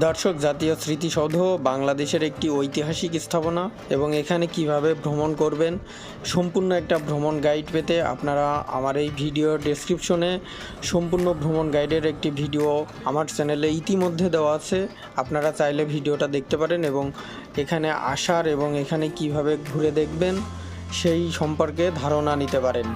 দর্শক, জাতীয় স্মৃতিসৌধ বাংলাদেশের একটি ঐতিহাসিক স্থাপনা এবং এখানে কীভাবে ভ্রমণ করবেন সম্পূর্ণ একটা ভ্রমণ গাইড পেতে আপনারা আমার এই ভিডিও ডেসক্রিপশনে সম্পূর্ণ ভ্রমণ গাইডের একটি ভিডিও আমার চ্যানেলে ইতিমধ্যে দেওয়া আছে। আপনারা চাইলে ভিডিওটা দেখতে পারেন এবং এখানে আসার এবং এখানে কীভাবে ঘুরে দেখবেন সেই সম্পর্কে ধারণা নিতে পারেন।